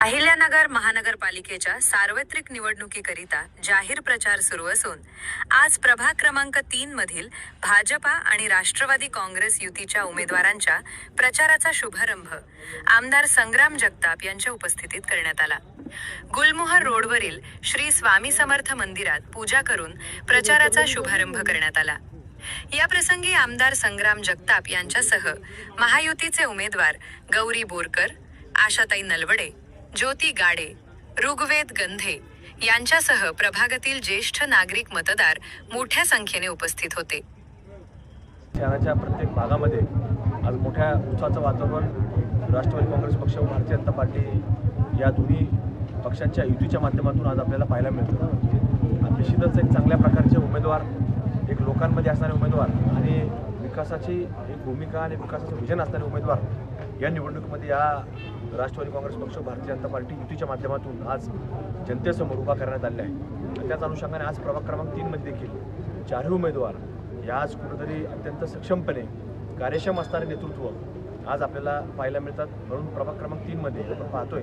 अहिल्यानगर महानगरपालिकेच्या सार्वत्रिक निवडणुकीकरिता जाहीर प्रचार सुरू असून आज प्रभाग क्रमांक तीन मधील भाजपा आणि राष्ट्रवादी काँग्रेस युतीच्या उमेदवारांच्या प्रचाराचा शुभारंभ आमदार संग्राम जगताप यांच्या उपस्थितीत करण्यात आला. गुलमोहर रोडवरील श्री स्वामी समर्थ मंदिरात पूजा करून प्रचाराचा शुभारंभ करण्यात आला. या प्रसंगी आमदार संग्राम जगताप यांच्यासह महायुतीचे उमेदवार गौरी बोरकर आशाताई नलवडे ज्योती गाडे ऋग्वेद गंधे यांच्यासह प्रभागातील ज्येष्ठ नागरिक मतदार मोठ्या संख्येने उपस्थित होते. शहराच्या प्रत्येक भागामध्ये आज मोठ्या उत्साहाचं वातावरण राष्ट्रवादी काँग्रेस पक्ष व भारतीय जनता पार्टी या दोन्ही पक्षांच्या युतीच्या माध्यमातून आज आपल्याला पाहायला मिळतं. आणि निश्चितच एक चांगल्या प्रकारचे उमेदवार एक लोकांमध्ये असणारे उमेदवार आणि विकासाची एक भूमिका आणि विकासाचं विजन असणारे उमेदवार या निवडणुकीमध्ये या राष्ट्रवादी काँग्रेस पक्ष भारतीय जनता पार्टी युतीच्या माध्यमातून आज जनतेसमोर उभा करण्यात आले आहे. त्याच अनुषंगाने आज प्रभाग क्रमांक तीनमध्ये देखील चारही उमेदवार या आज कुठेतरी अत्यंत सक्षमपणे कार्यक्षम असणारे नेतृत्व आज आपल्याला पाहायला मिळतात. म्हणून प्रभाग क्रमांक तीनमध्ये आपण पाहतोय.